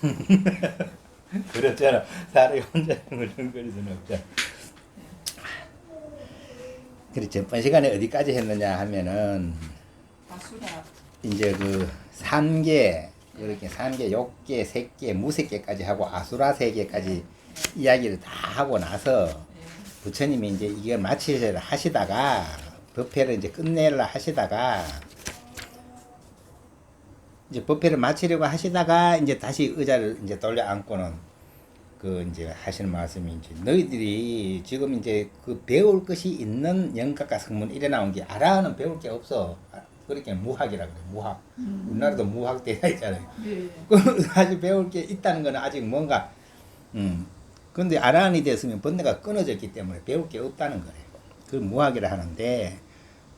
그렇잖아. 사람이 혼자 수는 없잖아. 그래 전번 시간에 어디까지 했느냐 하면은 이제 그 삼계 그렇게 삼계, 욕계, 색계, 무색계까지 하고 아수라 세계까지 이야기를 다 하고 나서 부처님이 이제 이걸 마치려 하시다가 법회를 이제 끝내려 하시다가 이제 법회를 마치려고 하시다가 이제 다시 의자를 이제 돌려 앉고는 그 이제 하시는 말씀이 이제 너희들이 지금 이제 그 배울 것이 있는 영각과 성문 이래 나온 게 아라는 배울 게 없어. 아, 그렇게 무학이라 그래. 무학. 우리나라도 무학 대가 있잖아요. 예. 그 아직 배울 게 있다는 거는 아직 뭔가 음. 근데 아란이 됐으면 번뇌가 끊어졌기 때문에 배울 게 없다는 거래. 그 무학이라 하는데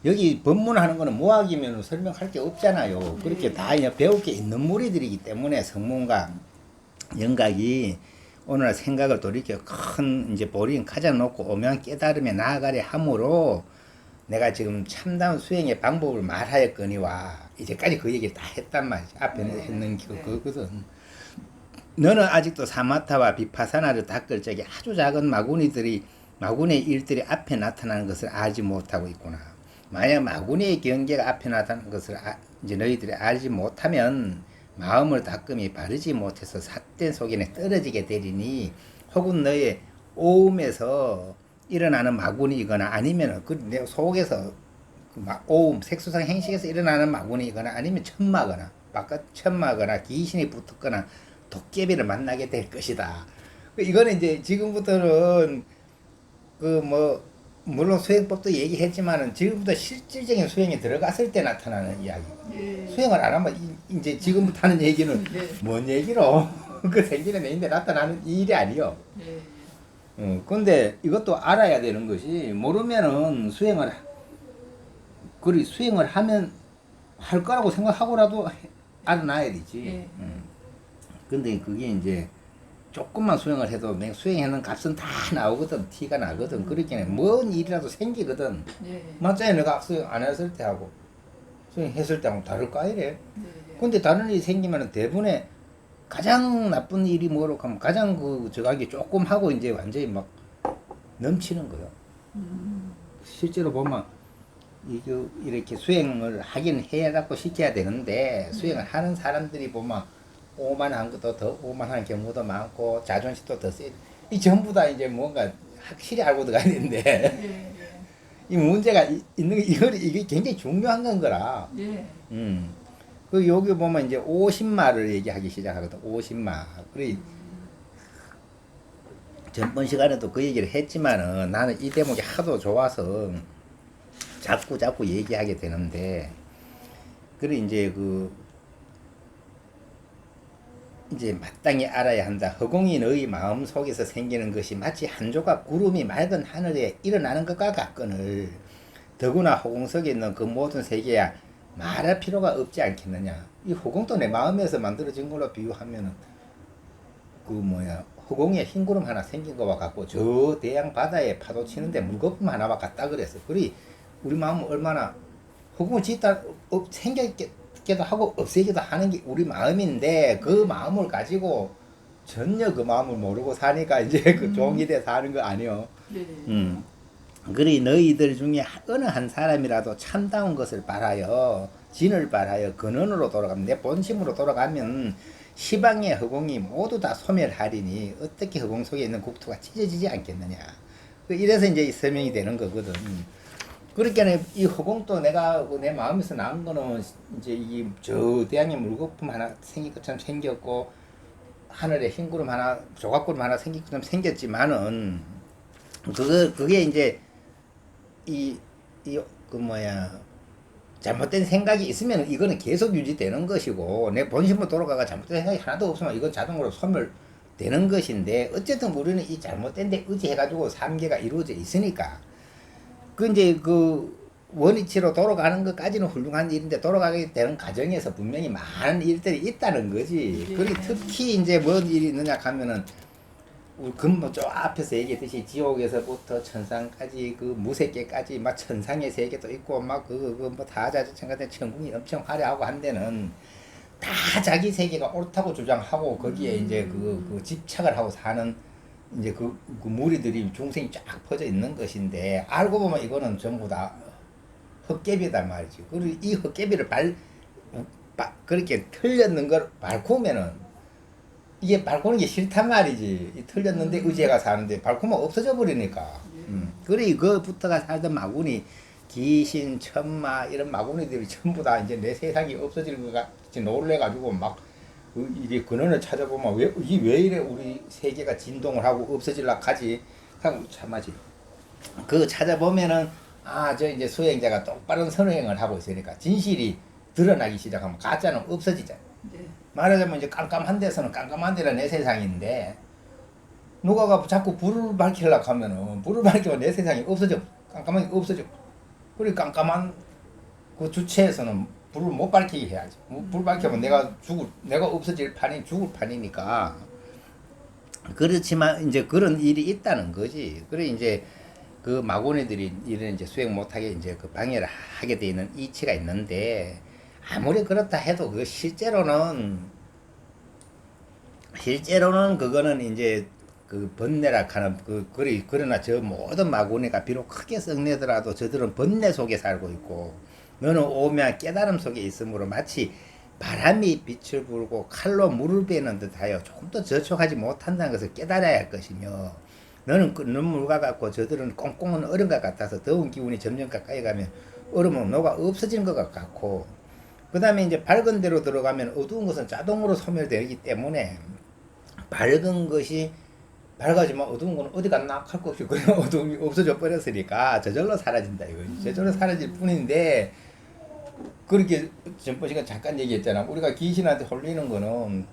여기 법문하는 거는 무학이면 설명할 게 없잖아요. 그렇게 다 배울 게 있는 무리들이기 때문에 성문과 영각이 오늘 생각을 돌이켜 큰 이제 보린 가져놓고 오면 깨달음에 나아가려 함으로 내가 지금 참다운 수행의 방법을 말하였거니와 이제까지 그 얘기를 다 했단 말이지 앞에는 네. 했는 그, 네. 그거거든 너는 아직도 사마타와 비파사나를 닦을 적에 아주 작은 마구니들이 마구니의 일들이 앞에 나타나는 것을 알지 못하고 있구나 만약 마구니의 경계가 앞에 나타나는 것을 아, 이제 너희들이 알지 못하면 마음을 닦음이 바르지 못해서 삿된 속에는 떨어지게 되리니 혹은 너의 오음에서 일어나는 마구니이거나 아니면 그내 속에서 그 마- 오음 색소상 행식에서 일어나는 마구니이거나 아니면 천마거나 바깥 천마거나 귀신이 붙었거나 도깨비를 만나게 될 것이다. 그 이거는 이제 지금부터는 그뭐 물론 수행법도 얘기했지만은 지금부터 실질적인 수행에 들어갔을 때 나타나는 이야기. 예. 수행을 안 하면 이- 이제 지금부터 하는 얘기는 네. 뭔 얘기로 그 생기는 내인데 나타나는 일이 아니요. 예. 어, 근데 이것도 알아야 되는 것이 모르면은 수행을 하- 그리 수행을 하면 할 거라고 생각하고라도 해- 알아놔야 되지. 예. 음. 근데 그게 이제 조금만 수행을 해도 내 수행하는 값은 다 나오거든. 티가 나거든. 그렇게 뭔 일이라도 생기거든. 예. 맞잖아요. 내가 수행 안 했을 때 하고. 수행했을 때 하고 다를까 이래. 예. 근데 다른 일이 생기면 대부분의 가장 나쁜 일이 뭐로 하면 가장 그 저가기 조금 하고 이제 완전히 막 넘치는 거예요. 음. 실제로 보면 이게 이렇게 수행을 하긴 해야 갖고 시켜야 되는데 수행을 하는 사람들이 보면 오만한 것도 더 오만한 경우도 많고 자존심도 더 세. 이 전부 다 이제 뭔가 확실히 알고 들어가야 되는데 예. 이 문제가 이- 있는 게 이거 이게 굉장히 중요한 건 거라. 예. 음. 그 여기 보면 이제 50마를 얘기하기 시작하거든. 50마. 그래 전번 시간에도 그 얘기를 했지만은 나는 이 대목이 하도 좋아서 자꾸 자꾸 얘기하게 되는데 그래 이제 그 이제 마땅히 알아야 한다. 허공이 너희 마음 속에서 생기는 것이 마치 한 조각 구름이 맑은 하늘에 일어나는 것과 같거늘 더구나 허공 속에 있는 그 모든 세계야 말할 필요가 없지 않겠느냐. 이 허공도 내 마음에서 만들어진 걸로 비유하면은 그 뭐야 허공에 흰 구름 하나 생긴 거와 같고 저 대양 바다에 파도 치는데 물거품 하나와 같다 그랬어. 그리 우리 마음은 얼마나 허공을 짓다 업, 생겼 기도 하고 없애기도 하는 게 우리 마음인데 그 마음을 가지고 전혀 그 마음을 모르고 사니까 이제 그 종이 돼 사는 거 아니요. 예. 음. 그리 너희들 중에 어느 한 사람이라도 참다운 것을 바라여 진을 바라여 근원으로 돌아가면 내 본심으로 돌아가면 시방의 허공이 모두 다 소멸하리니 어떻게 허공 속에 있는 국토가 찢어지지 않겠느냐 그 이래서 이제 이 설명이 되는 거거든 그러니까 이 허공도 내가 그내 마음에서 나온 거는 이제 이 저 대양의 물거품 하나 생긴 것처럼 생겼고 하늘에 흰 구름 하나 조각구름 하나 생긴 것처럼 생겼지만은 그거 그게 이제 이 이 그 뭐야 잘못된 생각이 있으면 이거는 계속 유지되는 것이고 내 본심으로 돌아가가 잘못된 생각이 하나도 없으면 이건 자동으로 소멸되는 것인데 어쨌든 우리는 이 잘못된 데 의지해가지고 삼계가 이루어져 있으니까 그 이제 그 원위치로 돌아가는 것까지는 훌륭한 일인데 돌아가게 되는 과정에서 분명히 많은 일들이 있다는 거지. 예. 그리고 특히 이제 뭔 일이 있느냐 하면은 우리 근뭐 저 앞에서 얘기했듯이 지옥에서부터 천상까지 그 무색계까지 막 천상의 세계도 있고 막 그그뭐 다자주천 같은 천궁이 엄청 화려하고 한 데는 다 자기 세계가 옳다고 주장하고 거기에 음. 이제 그, 그 집착을 하고 사는 이제 그, 그 무리들이 중생이 쫙 퍼져 있는 것인데 알고 보면 이거는 전부 다 헛개비단 말이지. 그리고 이 헛개비를 발 바- 그렇게 틀렸는 걸 밟고면은 이게 밟고는 게 싫단 말이지. 이 틀렸는데 의제가 사는데 밟고면 없어져 버리니까. 음. 그래 이거부터가 살던 마구니 귀신, 천마 이런 마구니들이 전부 다 이제 내 세상이 없어질 것 같이 놀래가지고 막 그 이게 근원을 찾아보면 왜 이 왜 이래 우리 세계가 진동을 하고 없어질라 하지 하고 참하지. 그 찾아보면은 아 저 이제 수행자가 똑바른 선행을 하고 있으니까 진실이 드러나기 시작하면 가짜는 없어지잖아. 네. 말하자면 이제 깜깜한 데서는 깜깜한 데라 내 세상인데 누가가 자꾸 불을 밝히려고 하면은 불을 밝히면 내 세상이 없어져 깜깜한 게 없어져 그리고 깜깜한 그 주체에서는 불을 못 밝히게 해야지. 뭐불 밝히면 내가 죽을 내가 없어질 판이 죽을 판이니까. 그렇지만 이제 그런 일이 있다는 거지. 그래 이제 그 마고네들이 이런 이제 수행 못하게 이제 그 방해를 하게 돼 있는 이치가 있는데 아무리 그렇다 해도 그 실제로는 실제로는 그거는 이제 그 번뇌라 하는 그 그리 그러나 저 모든 마구니가 비록 크게 썩내더라도 저들은 번뇌 속에 살고 있고 너는 오면 깨달음 속에 있으므로 마치 바람이 빛을 불고 칼로 물을 베는 듯하여 조금 더 저촉하지 못한다는 것을 깨달아야 할 것이며 너는 끓는 물과 같고 저들은 꽁꽁은 얼음과 같아서 더운 기운이 점점 가까이 가면 얼음은 녹아 없어지는 것 같고 그 다음에 이제 밝은 데로 들어가면 어두운 것은 자동으로 소멸되기 때문에 밝은 것이 밝아지면 어두운 거는 어디 갔나 할 것 없이 그냥 어두움이 없어져 버렸으니까 저절로 사라진다. 이거지. 저절로 사라질 뿐인데 그렇게 전번 시간 잠깐 얘기했잖아 우리가 귀신한테 홀리는 거는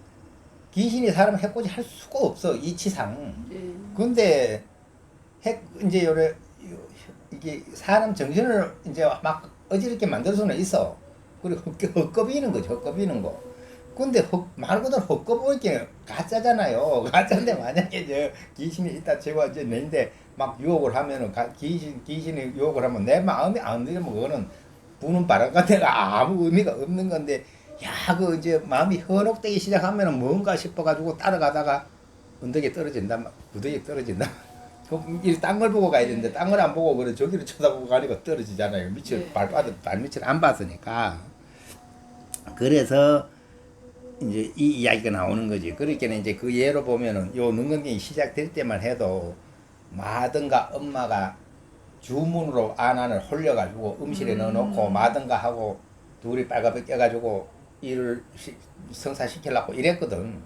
귀신이 사람 해코지 할 수가 없어 이치상 네. 근데 핵 이제 요래 이게 사람 정신을 이제 막 어지럽게 만들 수는 있어. 그리고 헛- 헛겁이는 거죠. 헛겁이는 거. 근데 헛, 말 그대로 헛겁이게 가짜잖아요. 가짜인데 만약에 저 귀신이 있다 치고 이제 내인데 막 유혹을 하면은 가, 귀신 귀신이 유혹을 하면 내 마음이 안 들면 그거는 부는 바람 같아가 아무 의미가 없는 건데 야 그 이제 마음이 현혹되기 시작하면은 뭔가 싶어가지고 따라가다가 언덕에 떨어진단 말, 구덩이에 떨어진단 말. 이딴걸 보고 가야 되는데 딴 걸 안 보고 그래 저기를 쳐다보고 가니까 떨어지잖아요. 밑을 네. 발바닥 발밑을 안 봤으니까. 그래서 이제 이 이야기가 나오는 거지. 그러니까 이제 그 예로 보면은 요 능건경이 시작될 때만 해도 마든가 엄마가 주문으로 안안을 홀려가지고 음실에 음. 넣어놓고 마든가 하고 둘이 빨갛게 껴가지고 일을 시- 성사시키려고 이랬거든.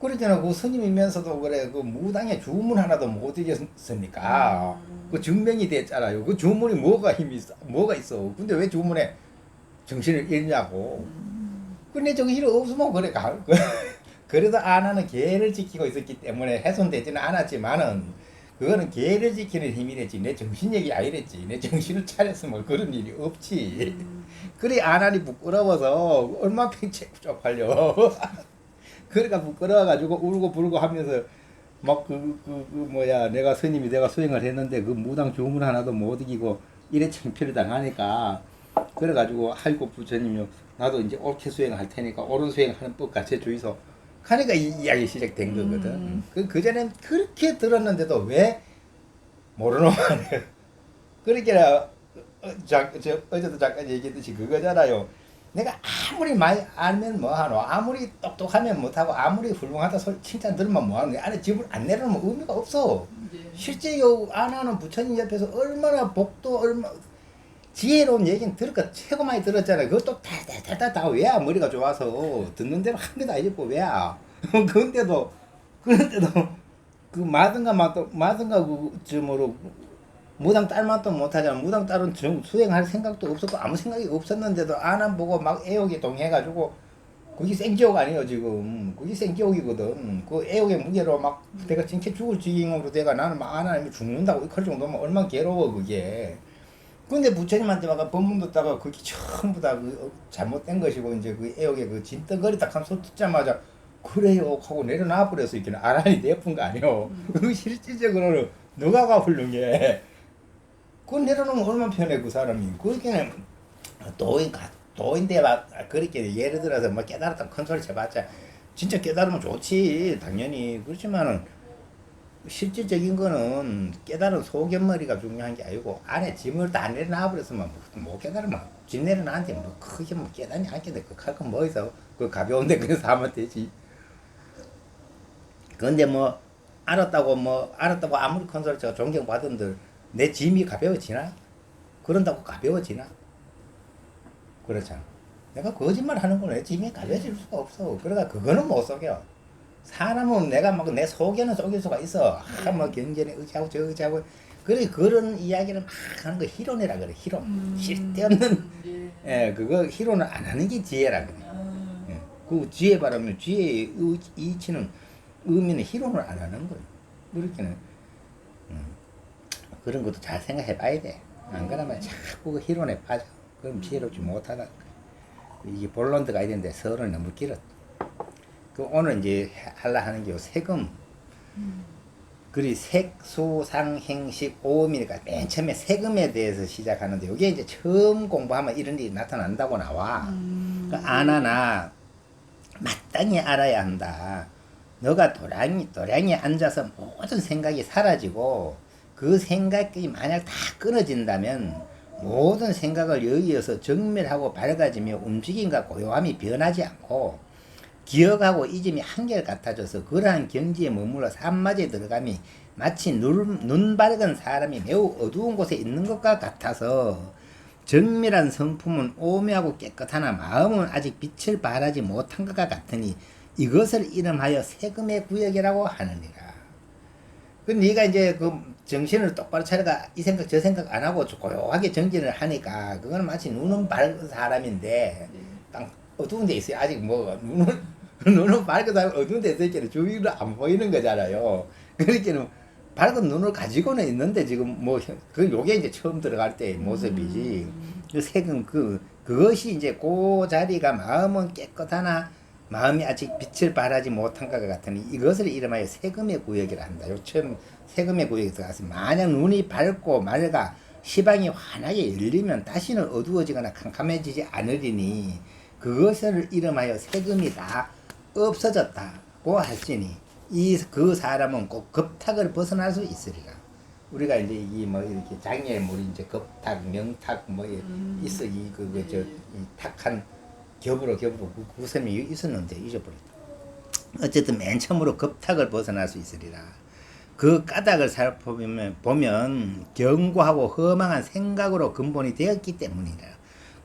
그랬잖아. 그 스님이면서도 그래 그 무당의 주문 하나도 못 이겼으니까 음. 그 증명이 됐잖아요. 그 주문이 뭐가 힘이 있어? 뭐가 있어? 근데 왜 주문에 정신을 잃냐고. 근데 정신이 없으면 그래 가. 그래도 아나는 계를 지키고 있었기 때문에 훼손되지는 않았지만은 그거는 계를 지키는 힘이랬지. 내 정신력이 아니랬지. 내 정신을 차렸으면 그런 일이 없지. 음. 그래 아나니 부끄러워서 얼마 팽채 쪽팔려. 그러니까 부끄러워가지고 울고 불고 하면서 막그그 그 뭐야 내가 스님이 내가 수행을 했는데 그 무당 주문 하나도 못 이기고 이래 창피를 당하니까 그래가지고 할고 부처님이 나도 이제 옳게 수행할 테니까 옳은 수행하는 법 같이 주이소 하니까 이 이야기 시작된 거거든. 음. 그 그전엔 그렇게 들었는데도 왜 모르는 말이에요? 그러니까 어, 자, 저, 어제도 잠깐 얘기했듯이 그거잖아요. 내가 아무리 많이 알면 뭐하노? 아무리 똑똑하면 못하고 아무리 훌륭하다 소리 칭찬 들으면 뭐하노? 내 안에 집을 안 내려놓으면 의미가 없어. 네. 실제 요 안 하는 부처님 옆에서 얼마나 복도 얼마 지혜로운 얘기는 들을까 최고 많이 들었잖아요. 그것도 다다다다 왜야 머리가 좋아서 듣는 대로 한 개도 아니고 왜야. 그런데도 그런데도 그 마든가 마도 마든가 그 점으로 무당 딸만도 못하잖아. 무당 딸은 정, 수행할 생각도 없었고 아무 생각이 없었는데도 안한 보고 막 애욕에 동해가지고 그게 생지옥 아니에요 지금 그게 생지옥이거든 그 애욕의 무게로 막 내가 진짜 죽을 지경으로 내가 나는 막 하나님이 죽는다고 그럴 정도면 얼마나 괴로워 그게 근데 부처님한테 막 법문 듣다가 그게 전부 다 그 잘못된 것이고 이제 그 애욕의 그 진떡거리다 한소 듣자마자 그래요 하고 내려놔 버렸어 이렇게 아란이 내푼 거 아니에요 그 실질적으로는 너가가 훌륭해? 그거 내려놓으면 얼마나 편해 그 사람이. 그렇게 도인 가 도인데 막 그렇게 예를 들어서 뭐 깨달았다 큰 소리 쳐봤자 진짜 깨달으면 좋지 당연히. 그렇지만은 실질적인 거는 깨달은 소견머리가 중요한 게 아니고 안에 짐을 다 내려놔버렸으면 뭐, 못 깨달으면 짐 내려놨는데 뭐 크게 뭐 깨닫니 안 깨닫니 그할건 뭐 있어 그 가벼운데 그래서 하면 되지 근데 뭐 알았다고 뭐 알았다고 아무리 쳐 존경받은들 내 짐이 가벼워지나? 그런다고 가벼워지나? 그렇잖아. 내가 거짓말 하는 거는 내 짐이 가벼워질 수가 없어. 그러니까 그거는 못 속여. 사람은 내가 막 내 속에는 속일 수가 있어. 아, 뭐 경전에 의지하고 저 의지하고. 그래, 그런 이야기를 막 하는 거 희론이라 그래, 희론. 음. 쓸데없는, 예. 예, 그거 희론을 안 하는 게 지혜라 그래. 음. 예. 그 지혜 바라면 지혜의 의- 이치는 의미는 희론을 안 하는 거예요. 그렇게는 음, 그런 것도 잘 생각해 봐야 돼. 안 그러면 자꾸 그 희론에 빠져. 그럼 지혜롭지 못하다. 이게 본론드가 있는데 서론이 너무 길었. 그 오늘 이제 할라 하는 게 요 세금. 그리 색소상행식 오음이니까 맨 처음에 세금에 대해서 시작하는데 이게 이제 처음 공부하면 이런 일이 나타난다고 나와. 음. 그 아나나 마땅히 알아야 한다. 너가 도량이 도량에 앉아서 모든 생각이 사라지고 그 생각이 만약 다 끊어진다면 모든 생각을 여기에서 정멸하고 밝아지며 움직임과 고요함이 변하지 않고 기억하고 잊음이 한결 같아져서 그러한 경지에 머물러 산마에 들어감이 마치 눈, 눈 밝은 사람이 매우 어두운 곳에 있는 것과 같아서 정밀한 성품은 오묘하고 깨끗하나 마음은 아직 빛을 발하지 못한 것과 같으니 이것을 이름하여 세금의 구역이라고 하느니라. 그 네가 이제 그 정신을 똑바로 차려가 이 생각 저 생각 안 하고 고요하게 정진을 하니까 그거는 마치 눈은 밝은 사람인데 네. 딱 어두운 데 있어요. 아직 뭐 눈은 눈은 밝은 사람 어두운 데 있을 때는 주위로 안 보이는 거잖아요. 그러니까는 밝은 눈을 가지고는 있는데 지금 뭐 그 요게 이제 처음 들어갈 때의 모습이지. 그 색은 그 그것이 이제 그 자리가 마음은 깨끗하나 마음이 아직 빛을 발하지 못한 것 같으니 이것을 이름하여 세금의 구역이라 한다. 요 처음 세금의 구역에 들어가서 만약 눈이 밝고 맑아 시방이 환하게 열리면 다시는 어두워지거나 캄캄해지지 않으리니 그것을 이름하여 세금이 다 없어졌다고 할지니 이 그 사람은 꼭 겁탁을 벗어날 수 있으리라. 우리가 이제 이 뭐 이렇게 장애물이 이제 겁탁, 명탁 뭐 이- 음. 있어 이 그거 저이 탁한 겹으로 겹으로 그 구섬이 있었는데 잊어버렸다. 어쨌든 맨 처음으로 겁탁을 벗어날 수 있으리라. 그 까닭을 살펴보면 보면 견고하고 허망한 생각으로 근본이 되었기 때문이라.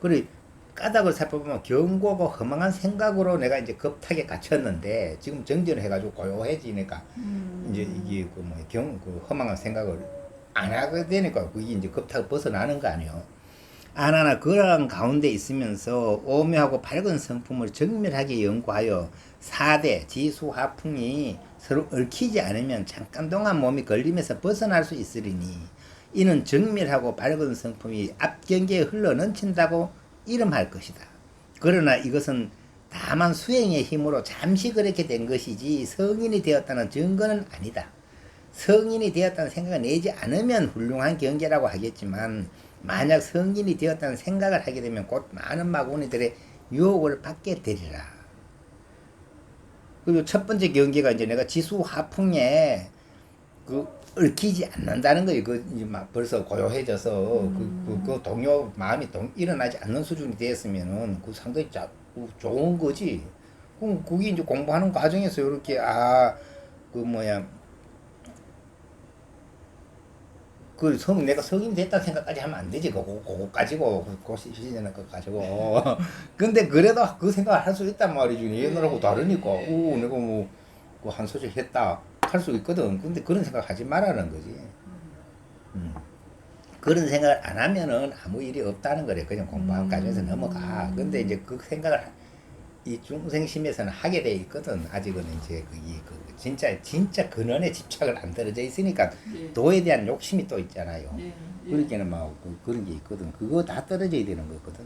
그리고 까닭을 살펴보면 견고하고 허망한 생각으로 내가 이제 겁탁에 갇혔는데 지금 정전을 해가지고 고요해지니까 음. 이제 이게 그뭐 경 그 허망한 생각을 안 하게 되니까 그게 이제 겁탁을 벗어나는 거 아니에요. 안 하나 그러한 가운데 있으면서 오묘하고 밝은 성품을 정밀하게 연구하여 사대 지수 화풍이 서로 얽히지 않으면 잠깐 동안 몸이 걸리면서 벗어날 수 있으리니 이는 정밀하고 밝은 성품이 앞경계에 흘러 넘친다고 이름할 것이다. 그러나 이것은 다만 수행의 힘으로 잠시 그렇게 된 것이지 성인이 되었다는 증거는 아니다. 성인이 되었다는 생각을 내지 않으면 훌륭한 경계라고 하겠지만 만약 성인이 되었다는 생각을 하게 되면 곧 많은 마구니들의 유혹을 받게 되리라. 그리고 첫 번째 경계가 이제 내가 지수 하풍에 그 얽히지 않는다는 거예요. 그 이제 막 벌써 고요해져서 그, 그, 그 동요 마음이 동, 일어나지 않는 수준이 되었으면은 그 상당히 자, 그 좋은 거지. 그럼 그게 이제 공부하는 과정에서 이렇게 아 그 뭐야 그 성, 내가 성인이 됐다는 생각까지 하면 안 되지. 그거, 그거 가지고, 그거 시시되는 거 가지고. 근데 그래도 그 생각을 할 수 있단 말이지. 옛날하고 다르니까. 오, 내가 뭐, 그 한 소절 했다. 할 수 있거든. 근데 그런 생각 하지 말라는 거지. 음. 그런 생각을 안 하면은 아무 일이 없다는 거래. 그냥 공부하는 음. 넘어가. 근데 이제 그 생각을 이 중생심에서는 하게 돼 있거든. 아직은 이제 그, 이, 그, 진짜, 진짜 근원에 집착을 안 떨어져 있으니까 예. 도에 대한 욕심이 또 있잖아요. 예. 예. 그러기에는 막 그, 그런 게 있거든. 그거 다 떨어져야 되는 거거든.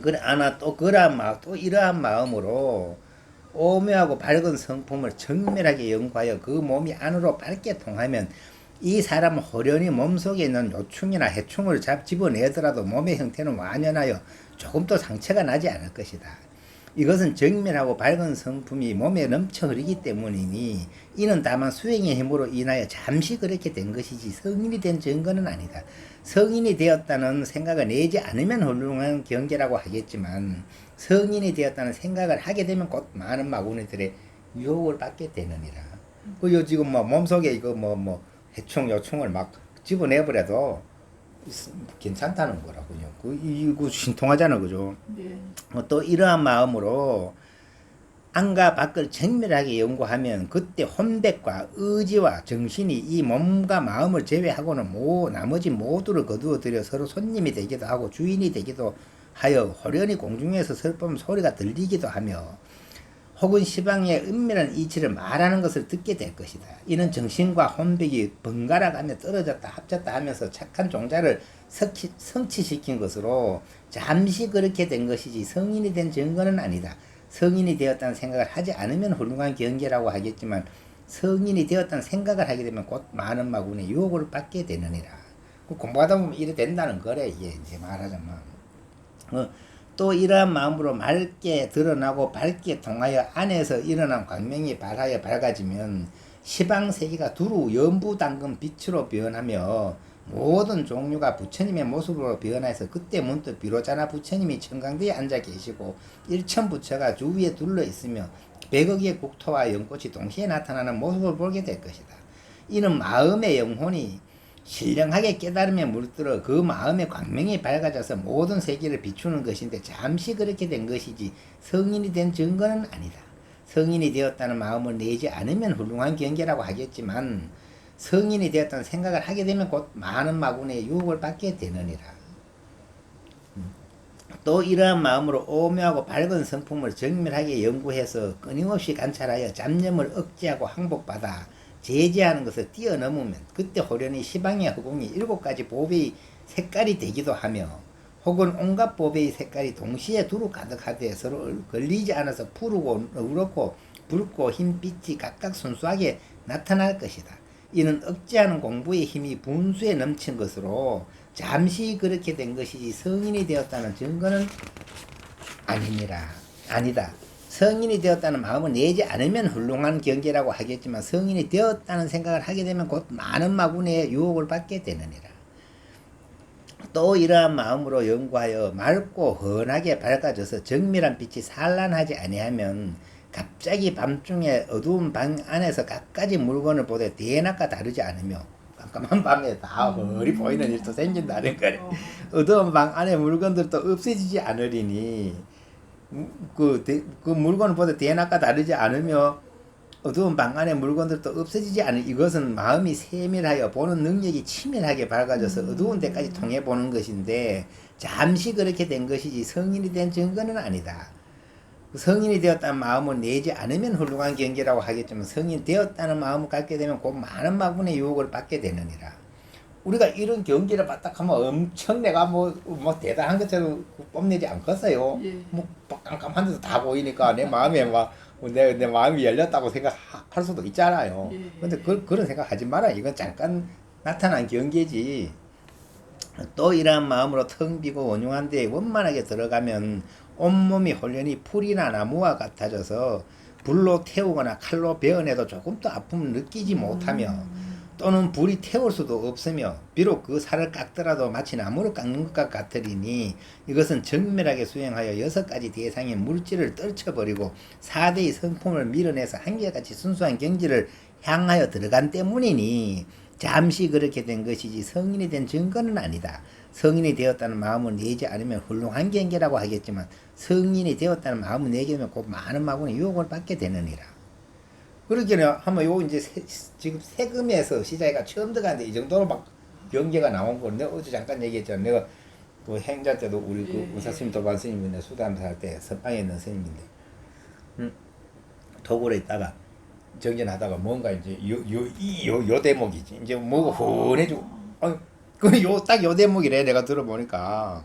그래 아나 또 그러한 마음 또 이러한 마음으로 오묘하고 밝은 성품을 정밀하게 연구하여 그 몸이 안으로 밝게 통하면 이 사람은 호련히 몸속에 있는 요충이나 해충을 잡 집어내더라도 몸의 형태는 완연하여 조금도 상처가 나지 않을 것이다. 이것은 정밀하고 밝은 성품이 몸에 넘쳐 흐르기 때문이니 이는 다만 수행의 힘으로 인하여 잠시 그렇게 된 것이지 성인이 된 증거는 아니다. 성인이 되었다는 생각을 내지 않으면 훌륭한 경계라고 하겠지만 성인이 되었다는 생각을 하게 되면 곧 많은 마구니들의 유혹을 받게 되느니라. 그요 지금 뭐 몸속에 이거 뭐뭐 해충 요충을 막 집어내버려도 괜찮다는 거라고요. 그 이거 신통하잖아, 그죠? 네. 어, 또 이러한 마음으로 안과 밖을 정밀하게 연구하면 그때 혼백과 의지와 정신이 이 몸과 마음을 제외하고는 모 나머지 모두를 거두어 들여 서로 손님이 되기도 하고 주인이 되기도 하여 호련히 공중에서 슬픔 소리가 들리기도 하며 혹은 시방의 은밀한 이치를 말하는 것을 듣게 될 것이다. 이는 정신과 혼백이 번갈아 가며 떨어졌다 합쳤다 하면서 착한 종자를 성취, 성취시킨 것으로 잠시 그렇게 된 것이지 성인이 된 증거는 아니다. 성인이 되었다는 생각을 하지 않으면 훌륭한 경계라고 하겠지만 성인이 되었다는 생각을 하게 되면 곧 많은 마군의 유혹을 받게 되느니라. 그 공부하다 보면 이래 된다는 거래 이게 이제 말하자면. 어, 또 이러한 마음으로 맑게 드러나고 밝게 통하여 안에서 일어난 광명이 발하여 밝아지면 시방 세계가 두루 연부 당근 빛으로 변하며 모든 종류가 부처님의 모습으로 변해서 그때 문득 비로자나 부처님이 청강대에 앉아 계시고 일천 부처가 주위에 둘러 있으며 백억의 국토와 연꽃이 동시에 나타나는 모습을 보게 될 것이다. 이는 마음의 영혼이 신령하게 깨달음에 물들어 그 마음의 광명이 밝아져서 모든 세계를 비추는 것인데 잠시 그렇게 된 것이지 성인이 된 증거는 아니다. 성인이 되었다는 마음을 내지 않으면 훌륭한 경계라고 하겠지만 성인이 되었다는 생각을 하게 되면 곧 많은 마군의 유혹을 받게 되느니라. 음. 또 이러한 마음으로 오묘하고 밝은 성품을 정밀하게 연구해서 끊임없이 관찰하여 잡념을 억제하고 항복받아 제재하는 것을 뛰어넘으면 그때 호련히 시방의 허공이 일곱 가지 보배의 색깔이 되기도 하며 혹은 온갖 보배의 색깔이 동시에 두루 가득하되 서로 걸리지 않아서 푸르고 누렇고 붉고 흰빛이 각각 순수하게 나타날 것이다. 이는 억제하는 공부의 힘이 분수에 넘친 것으로 잠시 그렇게 된 것이지 성인이 되었다는 증거는 아니니라. 아니다. 성인이 되었다는 마음을 내지 않으면 훌륭한 경계라고 하겠지만 성인이 되었다는 생각을 하게 되면 곧 많은 마군의 유혹을 받게 되느니라. 또 이러한 마음으로 연구하여 맑고 헌하게 밝아져서 정밀한 빛이 산란하지 아니하면 갑자기 밤중에 어두운 방 안에서 갖가지 물건을 보되 대낮과 다르지 않으며 깜깜한 밤에 다 머리 보이는 일도 생긴다는 거래. 어. 어두운 방 안에 물건들도 없어지지 않으리니 그, 대- 그 물건을 보다 대낮과 다르지 않으며 어두운 방 안에 물건들도 없어지지 않은 이것은 마음이 세밀하여 보는 능력이 치밀하게 밝아져서 어두운 데까지 통해 보는 것인데 잠시 그렇게 된 것이지 성인이 된 증거는 아니다. 성인이 되었다는 마음을 내지 않으면 훌륭한 경계라고 하겠지만 성인 되었다는 마음을 갖게 되면 곧 많은 마군의 유혹을 받게 되느니라. 우리가 이런 경기를 바닥하면 엄청 내가 뭐, 뭐 대단한 것처럼 뽐내지 않겠어요. 예. 뭐 깜깜한 데도 다 보이니까 내 마음에 막, 뭐 내, 내 마음이 열렸다고 생각할 수도 있잖아요. 예. 근데 그, 그런 생각 하지 마라. 이건 잠깐 나타난 경계지. 또 이러한 마음으로 텅 비고 원흉한 데에 원만하게 들어가면 온몸이 홀연히 풀이나 나무와 같아져서 불로 태우거나 칼로 베어내도 조금도 아픔을 느끼지 못하며 또는 불이 태울 수도 없으며 비록 그 살을 깎더라도 마치 나무를 깎는 것과 같으리니 이것은 정밀하게 수행하여 여섯 가지 대상의 물질을 떨쳐버리고 사대의 성품을 밀어내서 한결같이 순수한 경지를 향하여 들어간 때문이니 잠시 그렇게 된 것이지 성인이 된 증거는 아니다. 성인이 되었다는 마음을 내지 않으면 훌륭한 경계라고 하겠지만 성인이 되었다는 마음을 내게 되면 곧 많은 마군의 유혹을 받게 되느니라. 그러기는 한번 요 이제 세, 지금 세금에서 시작해가 처음 들어가는데 이 정도로 막 경계가 나온 거 내가 어제 잠깐 얘기했잖아. 내가 그 행자 때도 우리 그 예, 의사 예. 스님 도반 스님인데 수담 살때 선방에 있는 스님인데 음, 도굴에 있다가 정전하다가 뭔가 이제 요요이요 요 대목이지 이제 뭐가 훤해지고 어, 그요 딱 요 대목이래 내가 들어보니까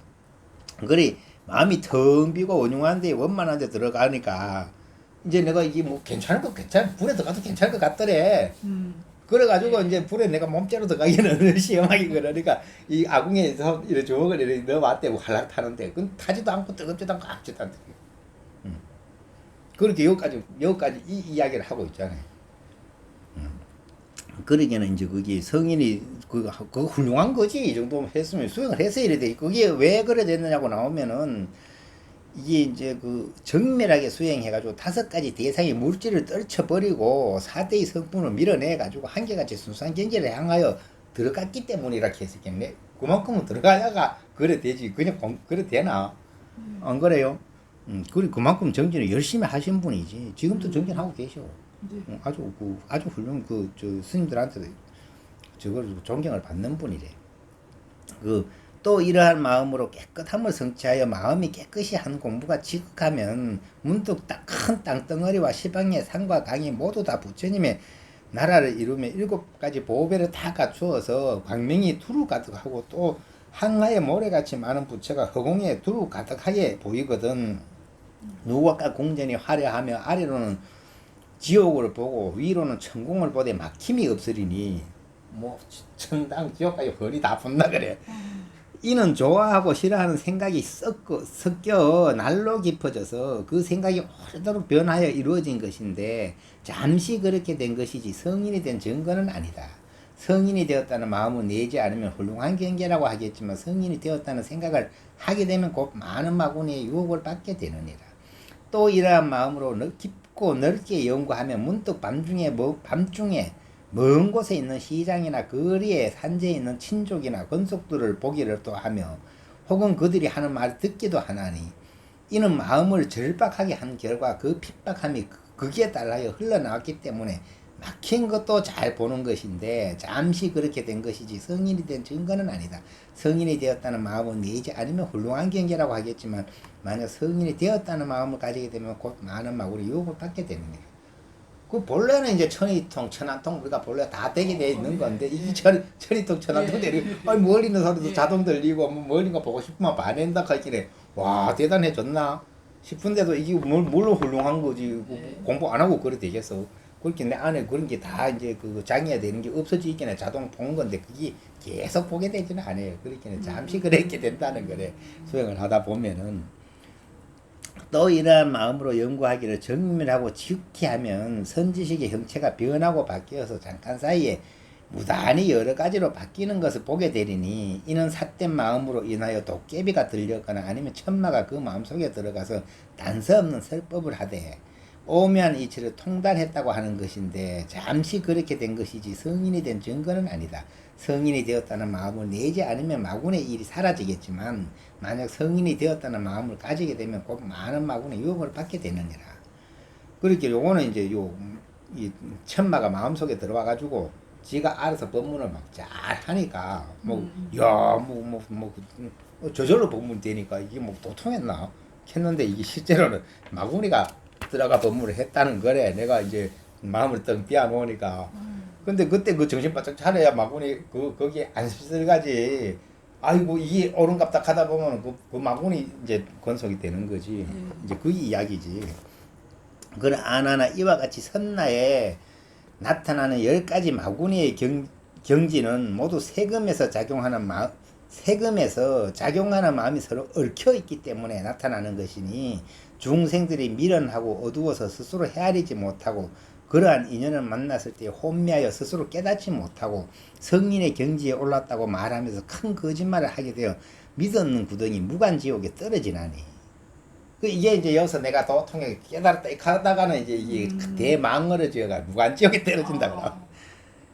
그리 마음이 텅 비고 원흉한데 원만한 데 들어가니까 이제 내가 이게 뭐 괜찮을 것 괜찮 불에 들어가도 괜찮을 것 같더래 음. 그래가지고 이제 불에 내가 몸째로 들어가기는 시험하기 그러니까 이 아궁에서 이렇게 주먹을 이렇게 넣어왔대 활락 타는데 그건 타지도 않고 뜨겁지도 않고 악지도 않고 음. 그렇게 여기까지 여기까지 이 이야기를 하고 있잖아요. 음. 그러기에는 이제 그게 성인이 그, 그 훌륭한 거지 이 정도 했으면 수행을 했어야 이래 돼. 그게 왜 그래 됐느냐고 나오면은 이게 이제 그 정밀하게 수행해가지고 다섯 가지 대상의 물질을 떨쳐버리고 사대의 성분을 밀어내가지고 한계같이 순수한 경제를 향하여 들어갔기 때문이라 했었겠네. 그만큼은 들어가야가 그래 되지. 그냥 공- 그래 되나? 안 그래요? 음, 그리 그만큼 정진을 열심히 하신 분이지. 지금도 정진하고 계셔. 네. 음, 아주 그 아주 훌륭 그저 스님들한테도 저걸 존경을 받는 분이래. 그 또 이러한 마음으로 깨끗함을 성취하여 마음이 깨끗이 한 공부가 지극하면 문득 딱큰 땅덩어리와 시방의 산과 강이 모두 다 부처님의 나라를 이루며 일곱 가지 보배를 다 갖추어서 광명이 두루 가득하고 또 항하에 모래같이 많은 부처가 허공에 두루 가득하게 보이거든. 누구와 공전이 화려하며 아래로는 지옥을 보고 위로는 천공을 보되 막힘이 없으리니 뭐 천당 지옥까지 허리 다 분다 그래. 이는 좋아하고 싫어하는 생각이 섞어, 섞여 날로 깊어져서 그 생각이 오래도록 변하여 이루어진 것인데 잠시 그렇게 된 것이지 성인이 된 증거는 아니다. 성인이 되었다는 마음을 내지 않으면 훌륭한 경계라고 하겠지만 성인이 되었다는 생각을 하게 되면 곧 많은 마구니의 유혹을 받게 되느니라. 또 이러한 마음으로 넓- 깊고 넓게 연구하면 문득 밤중에 뭐, 밤중에 먼 곳에 있는 시장이나 거리에 산재에 있는 친족이나 건속들을 보기를 또 하며 혹은 그들이 하는 말을 듣기도 하나니 이는 마음을 절박하게 한 결과 그 핍박함이 그- 거기에 따라여 흘러나왔기 때문에 막힌 것도 잘 보는 것인데 잠시 그렇게 된 것이지 성인이 된 증거는 아니다. 성인이 되었다는 마음을 내지 않으면 훌륭한 경계라고 하겠지만 만약 성인이 되었다는 마음을 가지게 되면 곧 많은 마구리 유혹을 받게 되느니라. 그 본래는 이제 천이통, 천안통 우리가 본래 다 되게 돼 있는 건데 이 천, 천이통, 천안통 예. 되리 아니 멀리 있는 소리도 예. 자동 들리고 뭐 멀리 거 보고 싶으면 봐낸다 하길래 와 대단해졌나 싶은데도 이게 뭘, 뭘로 훌륭한 거지? 그 예. 공부 안 하고 그래 되겠어. 그렇게 내 안에 그런 게 다 이제 그 장애가 되는 게 없어지기는 자동 본 건데 그게 계속 보게 되지는 않아요. 그렇게는 잠시 그렇게 된다는 거래 수행을 하다 보면은 또 이러한 마음으로 연구하기를 정밀하고 지극히 하면 선지식의 형체가 변하고 바뀌어서 잠깐 사이에 무단히 여러 가지로 바뀌는 것을 보게 되리니 이는 삿된 마음으로 인하여 도깨비가 들렸거나 아니면 천마가 그 마음속에 들어가서 단서 없는 설법을 하되 오묘한 이치를 통달했다고 하는 것인데 잠시 그렇게 된 것이지 성인이 된 증거는 아니다. 성인이 되었다는 마음을 내지 않으면 마군의 일이 사라지겠지만 만약 성인이 되었다는 마음을 가지게 되면 곧 많은 마군의 유혹을 받게 되느니라. 그렇게 요거는 이제 요이 천마가 마음속에 들어와 가지고 지가 알아서 법문을 막 잘 하니까 음. 뭐야뭐뭐 뭐 저절로 법문 되니까 이게 뭐 도통했나 했는데 이게 실제로는 마구니가 들어가 법문을 했다는 거래. 내가 이제 마음을 떡 띄워놓으니까. 근데 그때 그 정신 바짝 차려야 마구니 그 거기에 안 쓸 가지. 아이고 이게 옳은갑다 하다 보면 그, 그 마구니 이제 건속이 되는 거지. 음. 이제 그 이야기지. 그런 아나나 이와 같이 선나에 나타나는 열 가지 마구니의 경, 경지는 모두 세금에서 작용하는 마 세금에서 작용하는 마음이 서로 얽혀 있기 때문에 나타나는 것이니 중생들이 미련하고 어두워서 스스로 헤아리지 못하고 그러한 인연을 만났을 때 혼미하여 스스로 깨닫지 못하고 성인의 경지에 올랐다고 말하면서 큰 거짓말을 하게 되어 믿었는 구덩이 무간지옥에 떨어지나니. 그 이게 이제 여기서 내가 도통에 깨달았다. 이 하다가는 이제 이게 음. 대망으로 지어가 무간지옥에 떨어진다고. 아,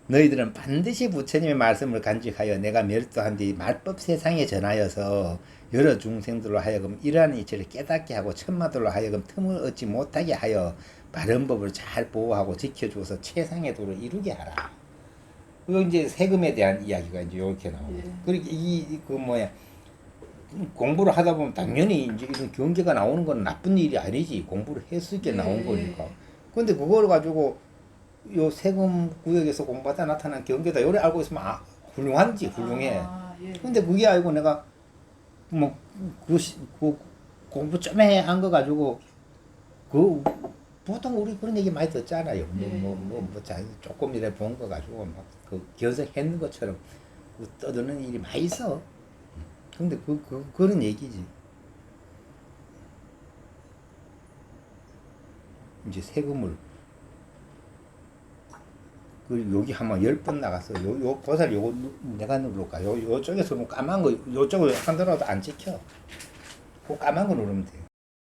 너희들은 반드시 부처님의 말씀을 간직하여 내가 멸도한 뒤 말법 세상에 전하여서 여러 중생들로 하여금 이러한 이치를 깨닫게 하고 천마들로 하여금 틈을 얻지 못하게 하여 바른 법을 잘 보호하고 지켜주어서 최상의 도를 이루게 하라. 그리고 이제 세금에 대한 이야기가 이제 이렇게 나오고. 예. 그렇게 이그 뭐야 공부를 하다 보면 당연히 이제 이런 경계가 나오는 건 나쁜 일이 아니지 공부를 했을 게 나온 예. 거니까. 근데 그걸 가지고 요 세금 구역에서 공부하다 나타난 경계다 요래 알고 있으면 아 훌륭한지 훌륭해. 아, 예. 근데 그게 알고 내가 뭐 그 그 공부 좀 해 한 거 가지고 그 보통 우리 그런 얘기 많이 듣잖아요. 뭐 네. 뭐 뭐뭐 조금이라도 본거 가지고 막 그 견성했는 것처럼 그 떠드는 일이 많이 있어. 근데 그, 그 그런 얘기지. 이제 세금을 그 여기 한번 열 번 나갔어. 요, 요 보살 요거 누- 내가 누를까? 요 요쪽에서 뭐 까만 거 요쪽으로 약간 들어도 안 찍혀. 그 까만 거 누르면 돼.